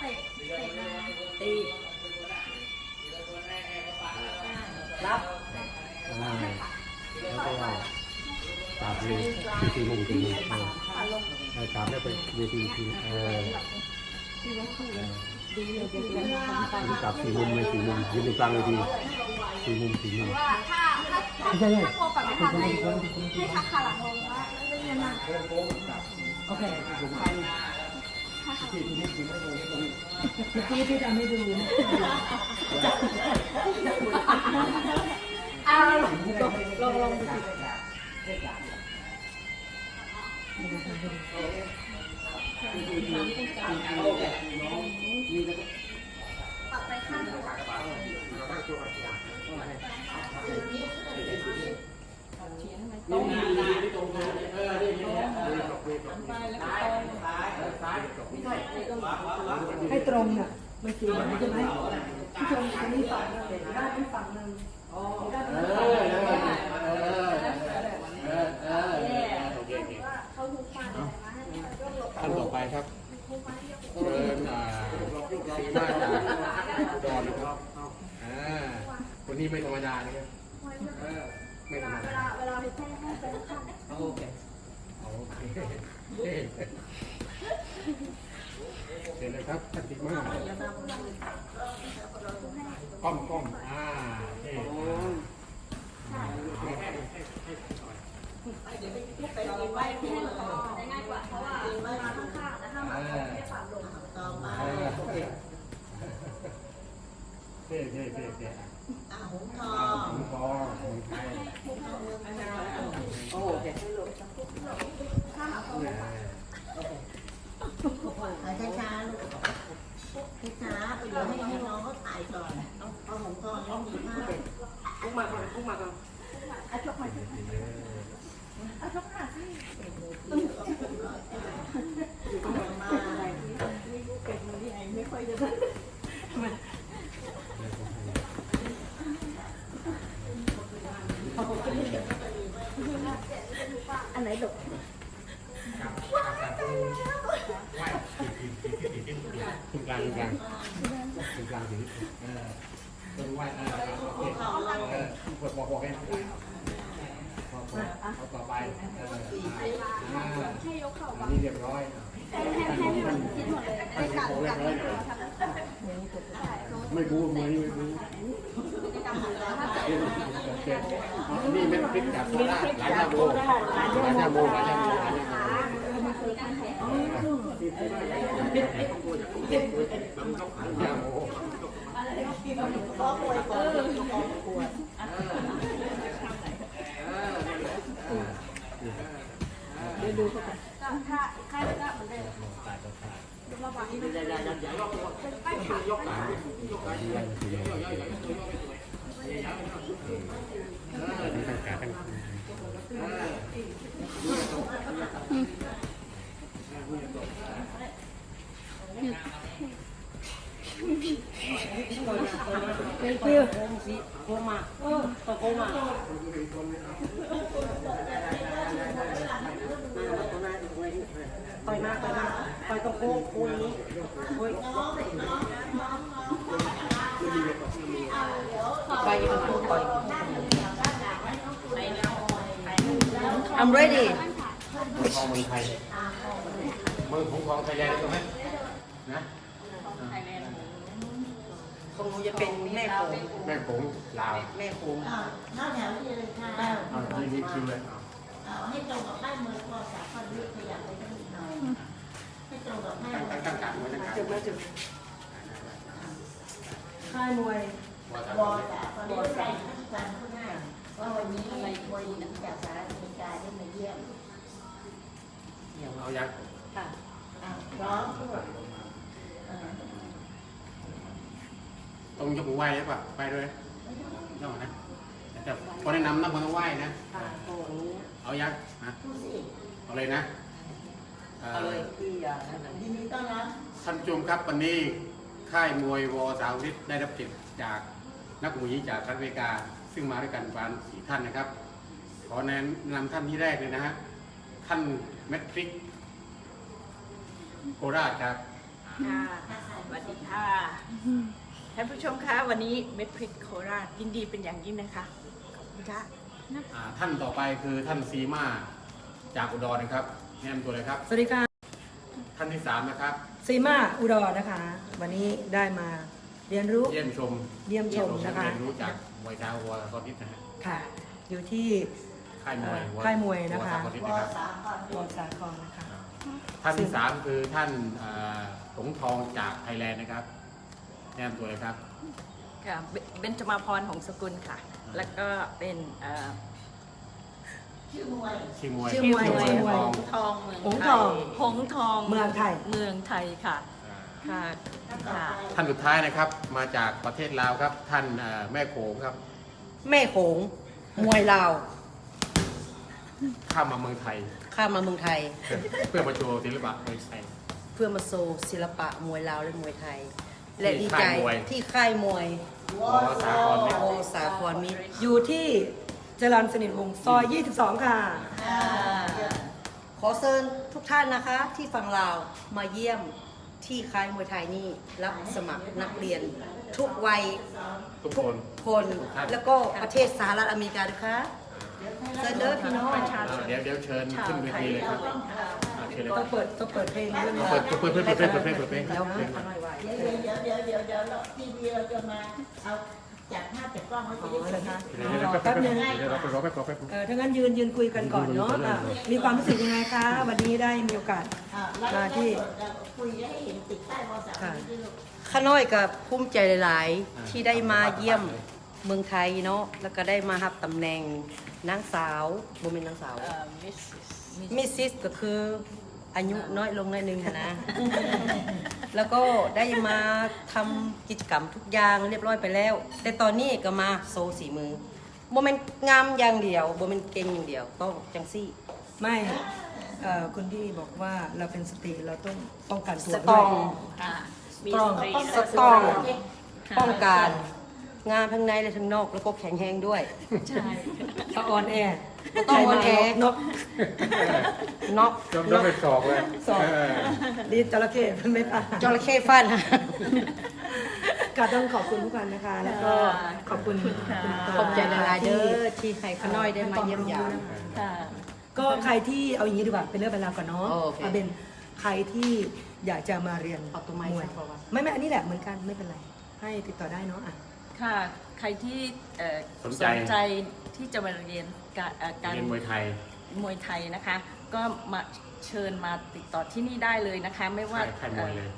เตะเตะมาตีรับอ่าแล้วก็ปราบเลยทีทีมุมทีมุมเออขาลงเออกราบแล้วไปเวทีทีเออที่ว่าคู่เลยดีเลยเดี๋ยวเดี๋ยวทำไปทีกราบสี่มุมเลยสี่มุมยืนตรงกลางเวทีสี่มุมสี่มุมว่าถ้าถ้าถ้ากลัวแบบไม่ทันให้ให้ทักขาหลังลงว่าไม่เรียนมาโอเค ไปเมื่อกี้ที่ทำให้ดูอ้าลองลองดูสิ ปัดไปข้างตัวตรงนี้ให้ตรงน่ะไม่สีมันใช่ไหมผู้ชมอันนี้ฝั่งหนึงด้านนี้ฝั่งหนึงด้านนี้ฝั่งหนึงว่าเขาทุกมาเลยนะให้มันก็หลบท่านต่อไปครับเชิญอ่าสีมาจากดอนนะครับอ่าคนนี้ไม่ธรรมดานะครับเออ ไม่เวธรรลาเวลาเวลาให้ให้ให้ไปข้างโอเคโอเคเสร็จเลยครับท่านติมากก้อมก้อมอ่าเท่ไปดีไปให้เราได้ง่ายกว่าเพราะว่าเวลาข้างๆนะถ้ามันไม่ปัดลงต่อไปเออเท่เท่เท่เท่ อะหงทออ่างผมพอผมไทยโอเคถ่ายช้าๆลูกช้าๆไปเดี๋ยวให้ให้น้องเขาถ่ายก่อนเอาเอาของก่อนแล้วมีภาพพุกมาก่อนพุกมาก่อนอะชกมาชกมาอะชกมาสิ มาอะไร เป็นมือที่ไอ้ไม่ค่อยจะ อันไหนหลบ ตรงกลางตรงกลางตรงกลางถึงเออตรงไหวเออโอเคเออบอกบอกบอกให้พอพอเอาต่อไปเอออ่า แค่ยกเข่า อั วาน ง นี้เรียบร้อย ให้ให้ให้ให้มันคิดหมดเลย ให้ โค้เรียบร้อยไม่บูมวยไม่บูอันนี้เป็นพริกจากโคราชร้านชาโบร้านชาโบร้านชาโบร้าโบก็ป่วยก่อนปว ดถ้าถ้าถ้าเหมือนเดิมระวังนะใกล้ขาทั้งขาทั้งเป็น ฟิโคมาเออต่อโคมามาต่อยมาต่อยมาต่อยตรงโค้งโคนี้โค้งไปมันโค้งต่อย I'm ready ทองเมืองไทยเมืองของทองไทยแลนด์ใช่ไหมนะ จะเป็นแม่โขงแม่ผงลาวแม่โขงอ่าหน้าแถวที่เลยค่ะอ่าที่นี่คิวเลยเอาให้ตรงกับป้ายมือพอสามคนยืดขยับไปได้นิดหน่อยให้ตรงกับป้ายตั้งมือตั้งตั้งกาดไว้ตั้งกาดจุดมาจุดค่ายมวยวอจ่าตอนนี้ใส่ข้าราชการข้างหน้าว่าวันนี้อะไรมวยหลังจากสหรัฐอเมริกาได้มาเยี่ยมเอายังค่ะอ่าพร้อมทุกคนอ่า ตรงยกมือไหว้ได้ป่ะไปด้วยย่อนะแต่พอแนะนำนะมันต้องไหว้นะค่ะโอ้โหเอายังนะผู้สิเอาเลยนะเอ่อเอาเลยพี่อะนั่นน่ะยินดีต้อนรับท่านผู้ชมครับวันนี้ค่ายมวยวอสาวฤทธิ์ได้รับเกียรติจากนักมวยจากรัฐอเมริกา ซึ่งมาด้วยกันประมาณสี่ท่านนะครับ ขอแนะนำท่านที่แรกเลยนะฮะท่านแมทริกโคราชครับ ค่ะสวัสดีค่ะ ท่านผู้ชมคะวันนี้เม็ดพริกโคราชยินดีเป็นอย่างยิ่งนะคะขอบคุณค่ะอ่าท่านต่อไปคือท่านซีมาจากอุดรนะครับ แนะนำตัวเลยครับ สวัสดีค่ะท่านที่สามนะครับ ซีมาอุดรนะคะ วันนี้ได้มาเรียนรู้ เยี่ยมชมเยี่ยมชมนะคะ เรียนรู้จากมวยเท้าวัวคอทิศนะฮะค่ะ อยู่ที่ ค่ายมวยเอ่อค่ายมวยนะคะ วัวคอทิศวนะครับสามก่อนวอสาครนะคะ ท่านที่สามคือท่านเอ่อสงทองจากไทยแลนด์นะครับ แนะนำตัวเลยครับ ค่ะเบเบนจมาพรหงสกุลค่ะ แล้วก็เป็นเอ่อชื่อมวยชื่อมวยชื่อมวยชื่ชื่อมทวยองทองเมืองหงไททองยหงทองเมืองไทย เมืองไทยค่ะ อ่าค่ะค่ะท่านสุดท้ายนะครับ มาจากประเทศลาวครับ ท่านเอ่อแม่โขงครับ แม่โขง มวยลาว ข้ามมาเมืองไทย ข้ามมาเมืองไทย เพื่อมาโชว์ศิลปะมวยไทย เพื่อมาโซศิลปะมวยลาวและมวยไทย และที่ดีใจค่ายมวยที่ค่ายมวยวอสากรเนี่ยโอสาครมิตรอยู่ที่จรัญสนิทวงศ์ซอย 22 ค่ะ ขอเชิญทุกท่านนะคะ ที่ฟังลาวมาเยี่ยมที่ค่ายมวยไทยนี่รับสมัครนักเรียน ทุกวัยทุกทุคกนคนแล้วก็ประเทศสหรัฐอเมริกานะคะเชิญเด้อพี่น้องประชาชอ่านเดี๋ยวเดี๋ยวเชิญชาวขึ้นเวไทยทีเลยครับอ่า เชิญเลยคต้รัอบงเปิดต้องเปิดเพลงด้วยนะเปิดเปิดเปิดเปิดเปิดเปิดเพลงเปิดเพลงเดี๋ยวให้เขาหน่อยไว้เดี๋ยวเดี๋ยวเดี๋ยวเดี๋ยวเดี๋ยวทีวีเราจะมาเอาจับภาพจากกล้องไว้อ๋จะอได้เหรเห็อนคะเดี๋ยวเดี๋ยวแป๊บนึงเดี๋ยวเราไปรอแป๊บรอแป๊บเออถ้างั้นยืนยืนคุยกันก่อนเนาะอะมีความรู้สึกยังไงคะ วันนี้ได้มีโอกาสอ่าแล้วมาที่เราคุยให้เห็นติดใต้วสามที่ลูก ข้าน้อยกับภูมิใจหลาย ๆ ที่ได้มาเยี่ยมเมืองไทยเนาะแล้วก็ได้มารับตำแหน่งนางสาวโมเมนนางสาวเอ่อมิสมิสมิสซิสก็คือ อายุน้อยลงหน่อยนึงค่ะนะ แล้วก็ได้มาทำกิจกรรมทุกอย่างเรียบร้อยไปแล้ว แต่ตอนนี้ก็มาโซสีมือโมเมนงามอย่างเดียวโมเมนเก่งอย่างเดียวต้องจังซี่ ไม่เอ่อคุณพี่บอกว่าเราเป็นสตรีเราต้องป้องกันตัวสด้วยตรองค่ะมีตรองสตรีสตรอง ป้องกัน งามทั้งในและทั้งนอก แล้วก็แข็งแรงด้วยใช่ถ้าออนแอร์ต้องออนแอร์นกเนาะจำต้องเป็นศอกเลยสองเออดีจระเข้มันไม่ป่าจระเข้ฟันก็ต้องขอบคุณทุกคนนะคะ แล้วก็ขอบคุณคุณตาขอบใจหลายๆเด้อที่ให้ข้าน้อยได้มาเยี่ยมยามค่ะก็ใครที่เอาอย่างนี้ดีกว่าเป็นเรื่องเป็นราวก่อนเนาะโอเคเอาเป็นใครที่อยากจะมาเรียนเอาตัวไม้มวยใส่ก่อนไม่ไม่อันนี้แหละเหมือนกันไม่เป็นไร ให้ติดต่อได้เนาะอะ ค่ะ ใครที่เอ่อสนใจ ใจที่จะมาเรียนการเอ่อการเรียนมวยไทย มวยไทยนะคะ ก็มาเชิญมาติดต่อที่นี่ได้เลยนะคะ ไม่ว่าค่ายมวยเลย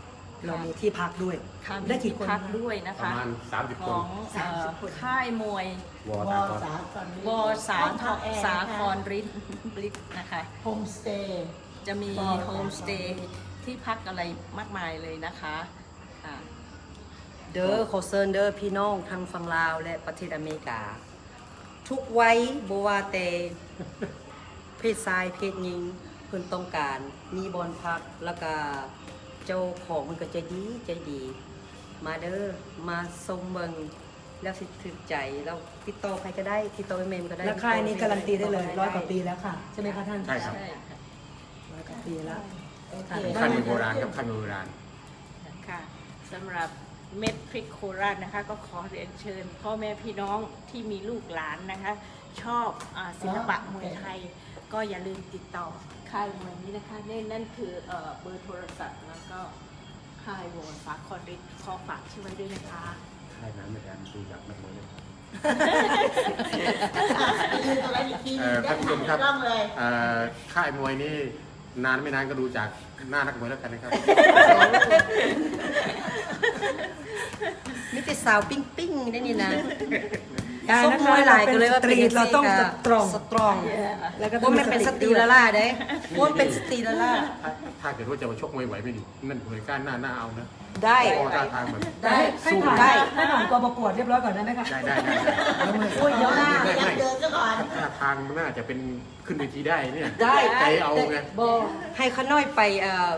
เรามีที่พักด้วย ค่ะได้มีกี่ที่คนพักนะด้วยนะประคะ มาณ 30 ขคนองเอ่อค่ายมวยวอวสาอกรสามก่อนวสาทอสาครริทริทนะคะ โฮมสเตย์ จะมีวอโฮมสเตย์ที่พักอะไรมากมายเลยนะคะอ่า เด้อขอเซิญเด้อพี่น้องทางฝั่งลาวและประเทศอเมริกา ทุกวัยบ่ว่าแต่เพศชายเพศหญิงเพิ่นต้องการ มีบอลพักแล้วก็เจ้าของมันก็ใจดีใจดี มาเด้อมาชมเบิงแล้วสิถึกใจแล้วติดต่อใครก็ได้ติดต่อเมมก็ได้และค่ายนี้การันตีได้เลยร้อยกว่าปีแล้วค่ะ ใช่ไหมคะท่านใช่ครับใช่ค่ะร้อยกว่าปีแล้ว โอเคค่ะค่ายมวยโบราณครับค่ายมวยโบราณ ค่ะสำหรับ เม็ดพริกโคราชนะคะ ก็ขอเรียนเชิญพ่อแม่พี่น้องที่มีลูกหลานนะคะ ชอบอาศิลปะมวยไทย ก็อย่าลืมติดต่อค่ายมวยนี้นะคะนี่นั่นคือเอ่อเบอร์โทรศัพท์แล้วก็ค่ายวงสาครฤทธิ์ขอฝากชื่อไว้ด้วยนะคะ ค่ายนั้นในการดูจากนักมวยเลย ยืนตรงนั้นอีกทีเอ่อท่านผู้ชมครับกล้องเลย เอ่อค่ายมวยนี่นานไม่นานก็ดูจากหน้านักมวยแล้วกันนะครับ มีแต่สาวปิ้งปิ้งๆได้นี่นะได้ส้มนะคะมวยหลายก็เลยว่าเราเป็นสตรีทเราต้องสตรองสตรองแล้วก็ต้ว่าองมันเป็นสตรีด้วยละล่าเด้ว่ามันเป็นสตรีละล่าถ้าถ้าเกิดว่าจะมาชกมวยไหวไม่ดีนั่นเหมือนก้านหน้าหน้าเอานะได้พอท่าทางแบบได้ให้สู้ผ่านได้ให้ผ่านตัวประกวดเรียบร้อยก่อนได้ไหมคะได้ได้ได้โอ้ยเดี๋ยวนะไม่ยัไม่งเดินซะก่อนท่าทางมันน่าจะเป็นขึ้นเวทีได้เนี่ยได้ใจเอาไงบอให้ข้าน้อยไปเอ่อ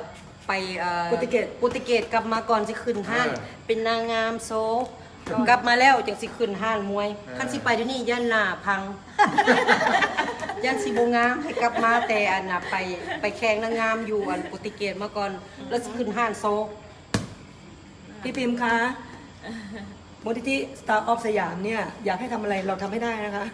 ไปเอ่อโปรตุเกสโปรตุเกสกลับมาก่อนสิขึ้นห้านเออเป็นนางงามโซกลับมาแล้วจังสิขึ้นห้านมวยคันสิไปเดี๋ยวนี้ย่านหน้าพัง ย่านสิบงามให้กลับมาแต่อันน่ะไปไปแข่งนางงามอยู่อันโปรตุเกสมาก่อนแล้วสิขึ้นห้านโซพี่พิมพ์คะ มูลนิธิ Star of สยามเนี่ยอยากให้ทำอะไรเราทำให้ได้นะคะ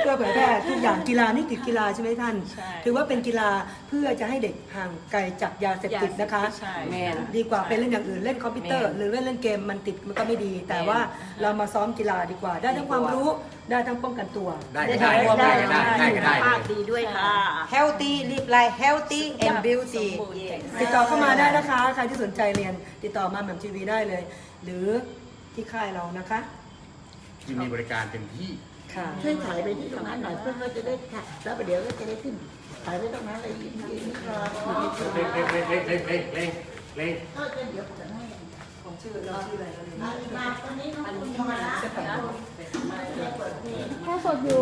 เพื่อเผยแพร่ทุกอย่างกีฬานี่ติดกีฬาใช่ไหมท่าน ใช่ ถือว่าเป็นกีฬาเพื่อจะให้เด็กห่างไกลจากยาเสพติดนะคะ ใช่แม่น ดีกว่าไปเล่นอย่างอื่นเล่นคอมพิวเตอร์หรือเล่นเล่นเกมมันติดมันก็ไม่ดี แต่ว่าเรามาซ้อมกีฬาดีกว่า ได้ทั้งความรู้ ได้ทั้งป้องกันตัวได้ได้ได้ได้ได้ได้ได้สุขได้ ภาพดีด้วยค่ะ healthy live life healthy and beauty สมบูรณ์แข็งแรงติดต่อเข้ามาได้นะคะ ใครที่สนใจเรียนติดต่อมาแหม่มทีวีได้เลย หรือที่ค่ายเรานะคะที่มีบริการเต็มที่ค่ะช่วยถ่ายไปที่ตรงนั้นหน่อยเพื่อนก็จะได้ถ่ายแล้วเดี๋ยวก็จะได้ขึ้นถ่ายไปตรงนั้นเลยยิ้มยิ้มครับเร่งเร่งเร่งเร่งเร่งเร่งเร่ง ชื่อเราชื่ออะไรเราเรียนมามาตอนนี้น้องคุณธรรมะมาจะเปิดเพลงแค่สดอยู่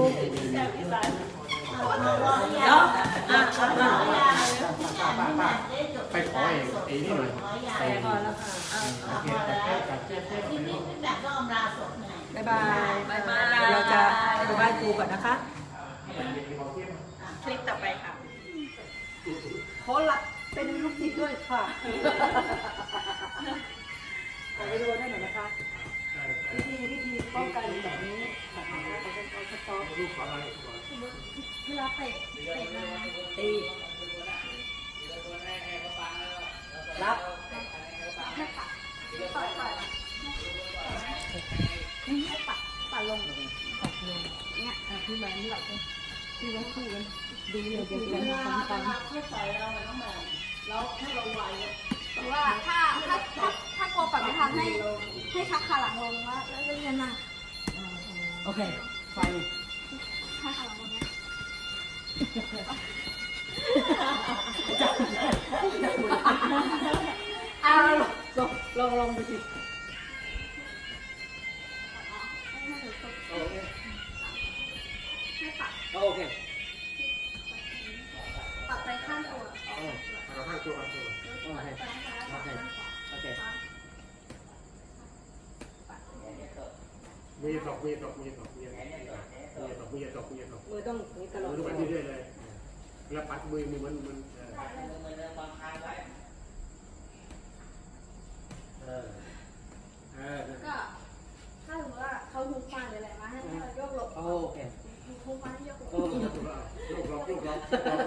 รออย่าเนาะอะรออย่าไปขอไอ้ไอ้นี่หน่อยไอ้พอแล้วค่ะโอเคจัดให้จัดทีนี้เป็นแบบก็อมราศพไงบ๊ายบายบ๊ายบายเราจะไปไหว้ครูก่อนนะคะคลิปต่อไปค่ะขอหลับเป็นลูกศิษย์ด้วยค่ะ ขอวิดีโได้หน่อยนะคะวิธีวิธีป้องกันแบบนี้แบบนี้เราจะเราจะซ้อกเวลาเตะเตะนะตีรับปัดปัดนี่ปัดปัดลงออกลงเนี่ยคือแบบนี้แบบคือว่าคู่กันดีเลยเดี๋ยวกันทำตามเพื่อใส่เราต้องแมวแล้ให้เราไว แต่ว่าถ้าถ้าถ้าถ้ากลัวปัดไม่ทันให้ให้ชักขาหลังลงแล้วแล้วเรียนหน้าโอเคไฟชักขาหลังลงนะอ้าวลองลองลองดูสิให้ปัดโอเค มือตกมือตกมือตกมือตกมือตกมือตกมือตกมือต้องอย่างนี้ตลอดมือไปเรื่อยๆเลยแล้วปัดมือมือมันมันเออเออก็ถ้าสมมติว่าเขาหุบมาหรืออะไรมาให้เราโยกหลบโอเคหุบมาให้โยกหลบโอเคโยกล็อกโยกล็อกโยกล็อ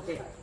Okay.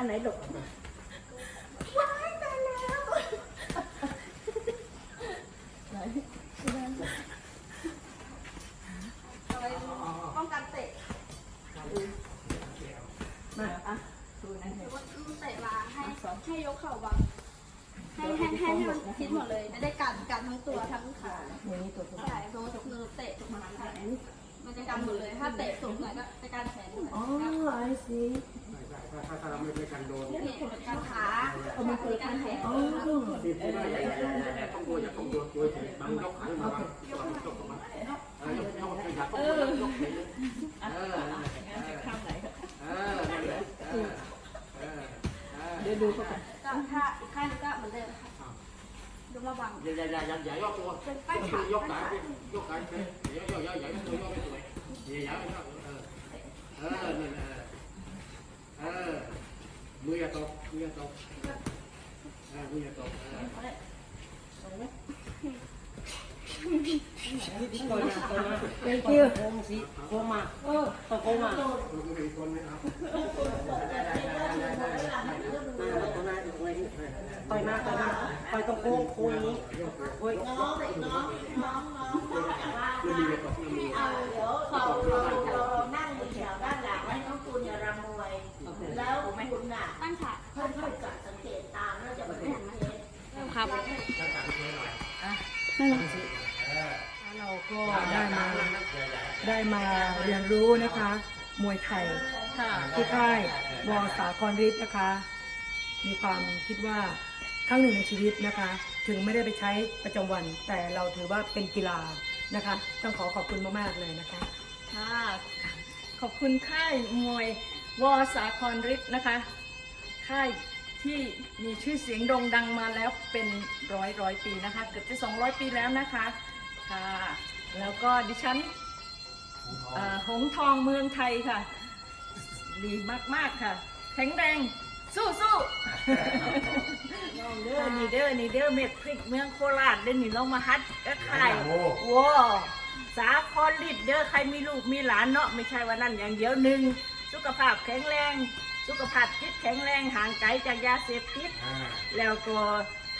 อันไหนดกว้ายตายแล้วเอาไว้ป้องกันเตะมาอะดูนั่นหเลรืยอว่าเตะมาให้ให้ยกเข่าบังให้ให้ให้ให้มันทิศหมดเลยจะได้กันกันทั้งตัวทั้งขาอย่างนี้ตัวใช่โดนมือเตะถูกมันมันจะกันหมดเลยถ้าเตะสูงหน่อยก็จะกันแขนอยอ๋อ I see ถ้าถ้าถ้าเราไม่ไปกันโดนนี่กันขาเอามือคือกันแขนอ๋อที่ที่ว่าใหญ่ๆๆต้องโดนอย่าต้องโดนตัวเฉยมันยกขาขึ้นมาบ้างยกยกออกมาเออยกยกอย่าต้องโดนยกเฉยเออข้ามไหนเออนั่นแหละเออเออเออเดี๋ยวดูเขาก่อนก็ถ้าอีกข้างนึงก็เหมือนเดิมค่ะยกระวังอย่าอย่าอย่าอย่าอย่ายกตัวเป็นป้ายขายกขายกขายอย่าอย่าอย่าอย่าตัวยกไม่สวยอย่าอย่าเออเออนั่นแหละ เออมืออย่าตกมืออย่าตกอ่ามืออย่าตกอ่านี่ก่องนนะก่อนนะเป็นเกี่ยวโกงสิโกงมาเอองกโกงมาลูกเป็นคนไหมครับไปมาไปมาไปตรงโค้งน้อโค้งนี้องโอ้ยน้องน้องน้องน้องไม่เองาเดี๋ยวเราเราเรา แล้วคุณน่ะตั้งฉากค่อยๆจับสังเกตตามแล้วจะไม่เห็นเทสครับเราก็ได้มาได้มาเรียนรู้นะคะ มวยไทยที่ค่ายวอสาครฤทธิ์นะคะ มีความคิดว่าครั้งหนึ่งในชีวิตนะคะ ถึงไม่ได้ไปใช้ประจำวัน แต่เราถือว่าเป็นกีฬานะคะ ต้องขอขอบคุณมากๆเลยนะคะค่ะขอบคุณค่ายมวย วอสาครฤทธิ์นะคะค่ายที่มีชื่อเสียงโด่งดังมาแล้วเป็นร้อยร้อยปีนะคะ เกือบจะ 200 ปีแล้วนะคะค่ะแล้วก็ดิฉันเอ่อหงทองเมืองไทยค่ะ ดีมาก ๆ ค่ะ แข็งแรง สู้สู้เด้อนี่เด้อนี่เด้อเม็ดพริกเมืองโคราชเด้อนี่น้องมาฮัดก็ขายว้าสาครลิดเด้อใครมีลูกมีหลานเนาะไม่ใช่ว่านั่นอย่างเดียวหนึ่ง สุขภาพแข็งแรง สุขภาพจิตแข็งแรงห่างไกลจากยาเสพติดแล้วก็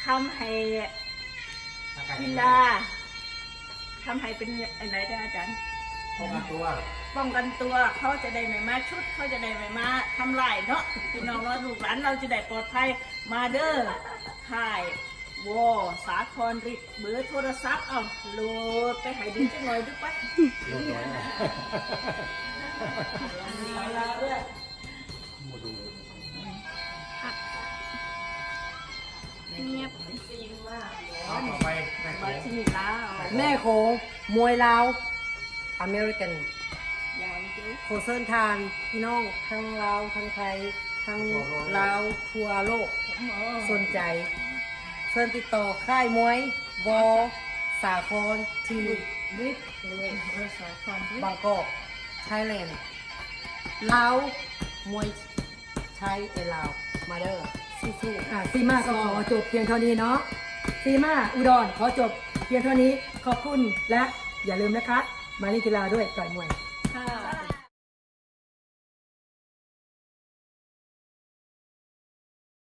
ทำให้กีฬาทำให้เป็นอะไรได้อาจารย์ ป้องกันตัวป้องกันตัวเขาจะได้ไม่มาชุดเขาจะได้ไม่มาทำลายเนาะพี่น้องเราลูกหลานเราจะได้ปลอดภัยมาเด้อค่ายวอสาครริดเบอร์โทรศัพท์เอาโหลดไปให้ดูจังหน่อยดูไป มาลาด้วยเงียบจริงมากเอาต่อไปแม่โขมางที่นี่แล้วแม่โค้งมวยลาวอเมริกันอย่างเดียวโคเซินทานพี่น้องทั้งลาวทั้งไทยทั้งลาวทั่วโลกสนใจเชิญติดต่อค่ายมวยวอสาครทีริดเลยเบอร์สาครริดบางกอก ไทยแลนด์ลาวมวยไทยเอลาวมาเด้อสู้ๆอะซีมาก็ขอจบเพียงเท่านี้เนาะซีมาอุดรขอจบเพียงเท่านี้ขอบคุณและอย่าลืมนะคะ มาเล่นกีฬาด้วยต่อยมวย